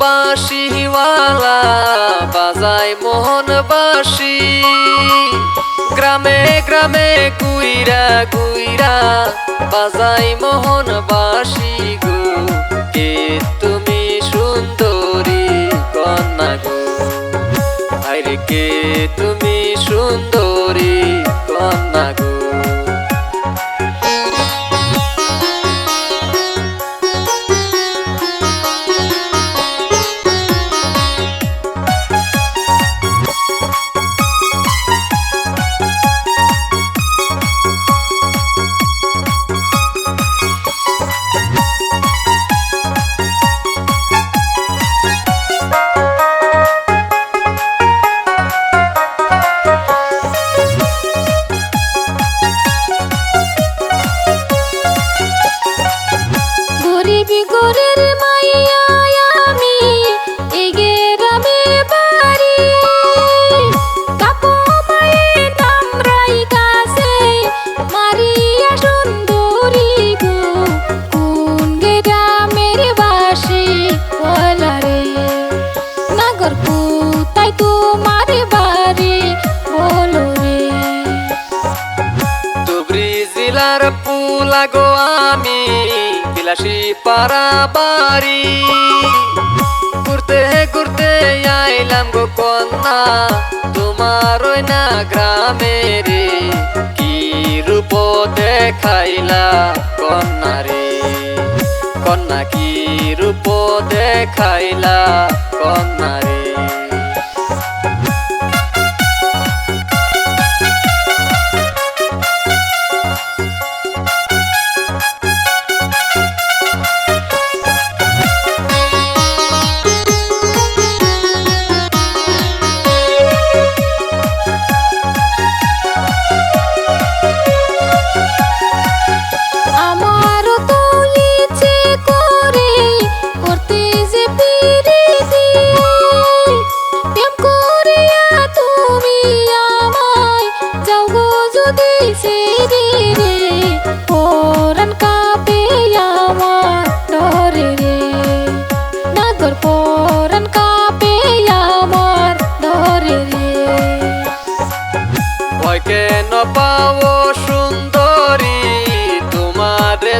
বাঁশিওয়ালা বাজায় মোহন বাঁশি গ্রামে গ্রামে কুইরা কুইরা বাজাই মোহন বাঁশি গো। বিলাসী পাড়া ঘুরতে ঘুরতে আইলাম গো কন্যা তোমার ওই না গ্রামে রে কি রূপ দেখাইলা কন্যা রে কন্যা কি রূপ দেখাইলা কন্যা রে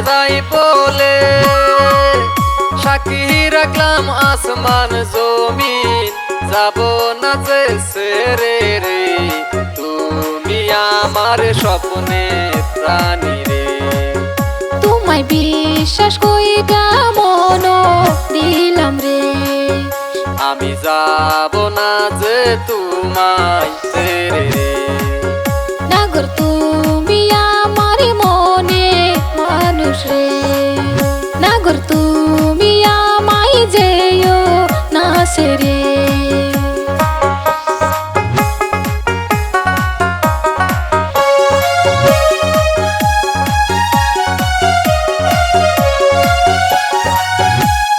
যাই বলে সাক্ষী রাখলাম আসমান জমিন। যাব না যে সেরে রে তুমি আমার স্বপ্নে প্রাণী রে। তোমায় বিশ্বাস কইরা মন দিলাম রে। আমি যাব না যে তোমায় রে। নাগর তুই